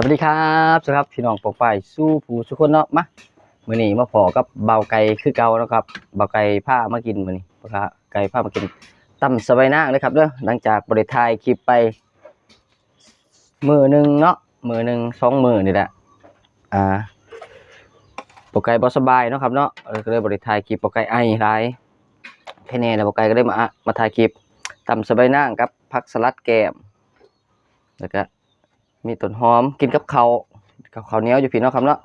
สวัสดีครับสวัสดีครับพี่น้องปกไปสู้ผู้สุคนเนาะมามือนี้มาพอกับเบาไก่คือเก่านะครับเบาไก่ผ้ามากินมือนี้ปลาไก่ผ้ามากินตำสบายนางเลยครับเด้อหลังจากบริถ่ายคลิปไป มือหนึ่งเนาะมือหนึ่งสองมือนี่แหละอ่าปกไก่บ่สบายเนาะครับเนาะก็เลยบริถ่ายคลิปปกไก่ไอหลายแค่นี้แล้วปกไก่ก็ได้มามาถ่ายคลิปตำสบายนางกับผักสลัดแกมแล้วก็ มีต้นหอมกินกับเขากับข้าวเหนียวอยู่พี่น้องครับเนาะ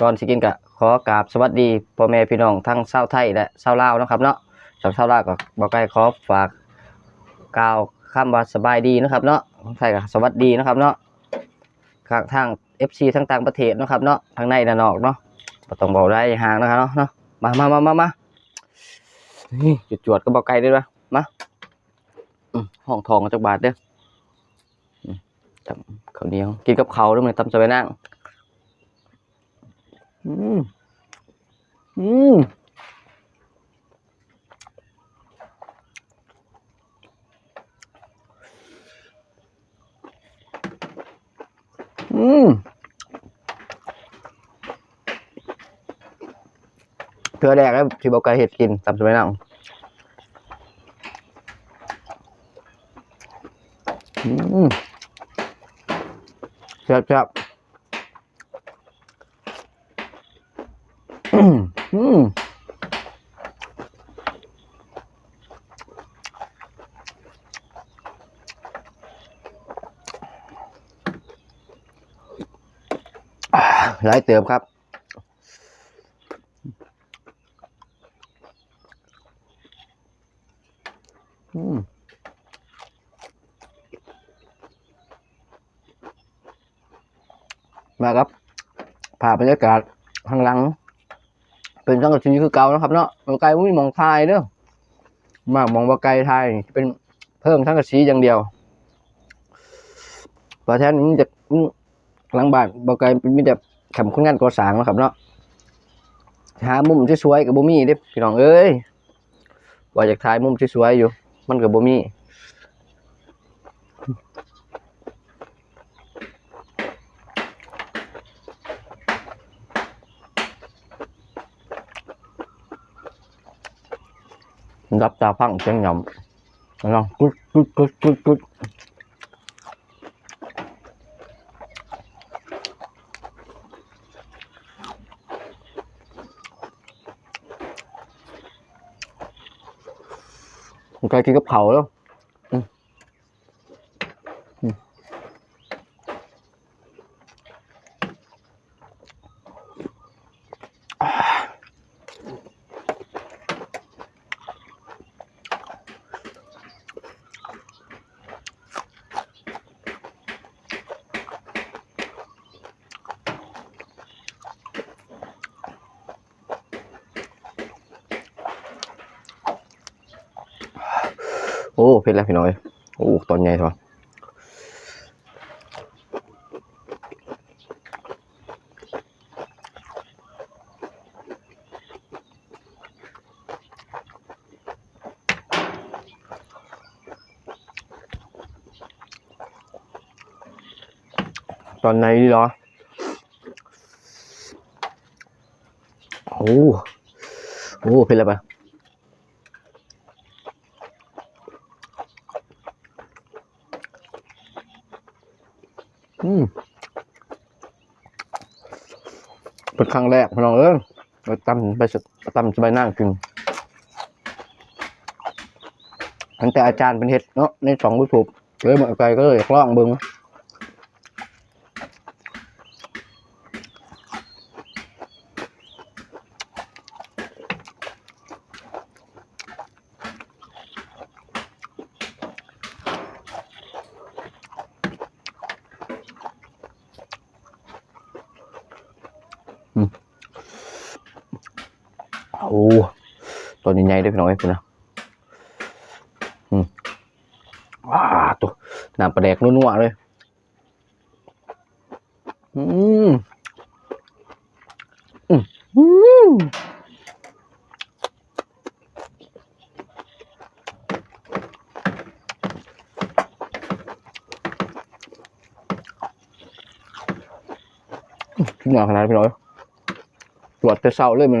ก่อนสิกินกะขอกราบสวัสดีพ่อแม่พี่น้องทั้งชาวไทยและชาวลาวนะครับเนาะสำหรับชาวลาวก็บอกใกล้ขอฝากกล่าวคำว่าสบายดีนะครับเนาะไทยก็สวัสดีนะครับเนาะข้างทาง FC ทั้งต่างประเทศนะครับเนาะทั้งในและนอกเนาะบ่ต้องบอกได้ห่างนะครับเนาะเนาะมามามามามานี่จุดจวดๆก็บอกไกลด้วยวะมาห้องทองจักบาทเด้อ ตำข้าวเหนียว กินกับเขาด้วยมันตำสบายนั่ง อืม อืมอืมเพื่อแรกแล้วที่บอกไก่เห็ดกินตำสบายนั่งอืม ครับครับอืมหลายเติมครับอืม มาครับผ่าบรรยากาศข้างหลัง เป็นสังกะสีคือเก่านะครับเนาะบางไกลไม่มีมองทายเด้อมามองบาไกลทายเป็นเพิ่มสังกะสีอย่างเดียวพราะฉะนั้นมันจะหลังบ้านบาไกลเป็นมีแต่ขำคนงานก่อสร้างนะครับเนาะหามุมที่สวยกับบ่มีเด้พี่น้องเอ้ยว่าอยากถ่ายมุมที่สวยอยู่ มันกับบ่มี รับตาพังเสียงหย่ำแล้วกุดกุดกุดกุดกุดผมเคยกินกับเขาวแล้ว อ้เผ็ดแล้วพี่น้อยโอ้ตอนใหญ่ทอตอนไหนดีเหรอ โอ้ โอ้เผ็ดแล้วปะ เป็นครั้งแรกพี่น้องเอ้ยเราตำไปสตำสบายนั่งกินตั้งแต่อาจารย์เป็นเห็ดเนาะในสองวิถูกเลยหมาไกก็เลยคล้องเบิ้ง โอ้ตอนใหญ่ๆด้วยพี่น้องเอ้ยคุณนะอืมว้าตัวน้ำปลาแดกนัวๆเลยอืมอืมอืมงานขนาดพี่น้อยตรวจแต่เช้าเลยมัน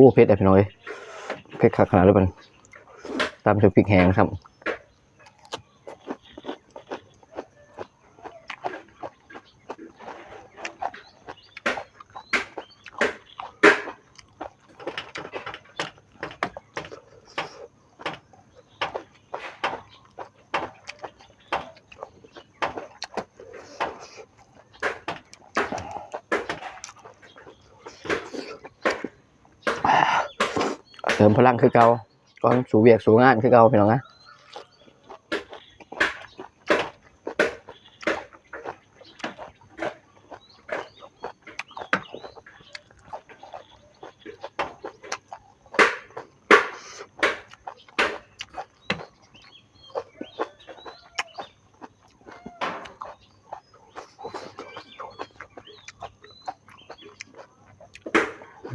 ู้เอ้าอืมโอ้เผ็ดอะพี่น้อยเผ็ดขนาดเลยมันตามด้วยพริกแห้งครับ เติมพลังคือเก่าก่อนสู่เวียกสู่งานคือเก่าพี่น้องนะ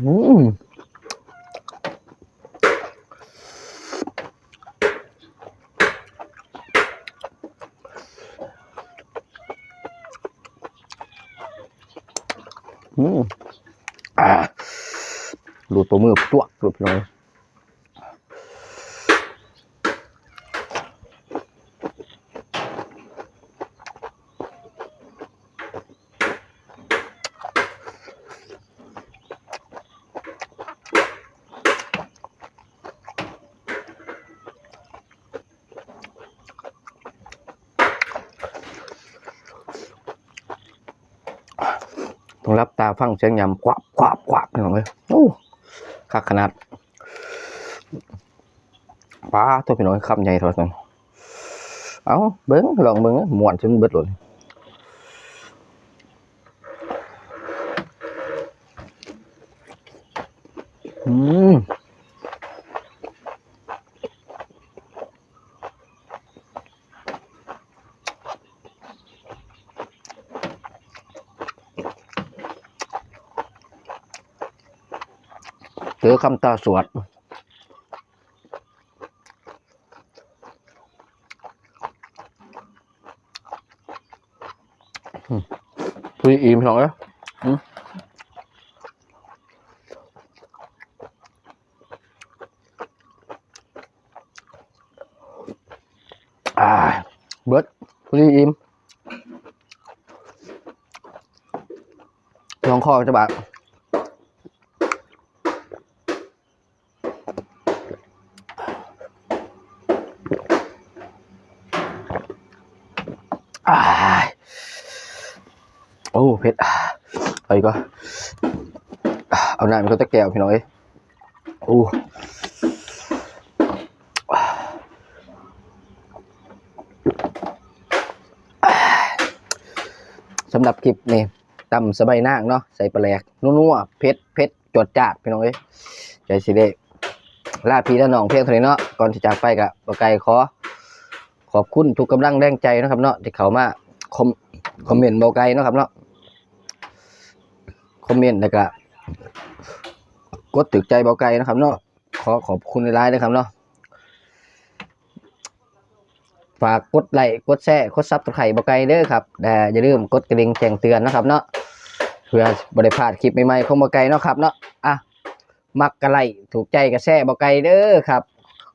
อืม อืมอ่าหลุด ตัวมือตัวหลุดไปเลยต้องรับตาฟังเสียงยำกวาบกวาบกวาบพี่น้องเลยโอ้ คักขนาดป้าตัวพี่น้องคำใหญ่เท่านั้นเอาเบิ้งลองเบิ้งม่วนจนเบิดเลยอืม อคำตาสวดคุยอิ่มพี่น้องเอ้ยอืมอ่าเบิดคุยอิ่มลองคอจะบาด โอ้เผ็ดเอาอีกก็เอาหน้ำมันก็ตะแก้วพี่น้อยโอ้สำหรับคลิปนี่ตำสบายนางเนาะใส่ปลาแหลกนัวๆเผ็ดเผ็ดจดจาดพี่น้อยใจสิเด้ลาพี่และน้องเพียงเท่านี้เนาะก่อนที่จากไปกับบไก่ขอ ขอบคุณทุกกำลังแรงใจนะครับเนาะที่เขามาคอม คอมเมนต์เบาไกลเนาะครับเนาะคอมเมนต์แล้วก็กดตึกใจเบาไกลนะครับ เนาะขอขอบคุณในไลน์นะครับเนาะฝากกดไลค์กดแชร์กดซับสไครต์เบาไกลเด้อครับแต่อย่าลืมกดกระดิ่งแจ้งเตือนนะครับเนาะเพื่อบริพลาดคลิปใหม่ๆของเบาไกลเนาะครับเนาะอะมักกะไลถูกใจกระแชร์เบาไกลเด้อครับ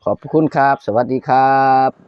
ขอบคุณครับ สวัสดีครับ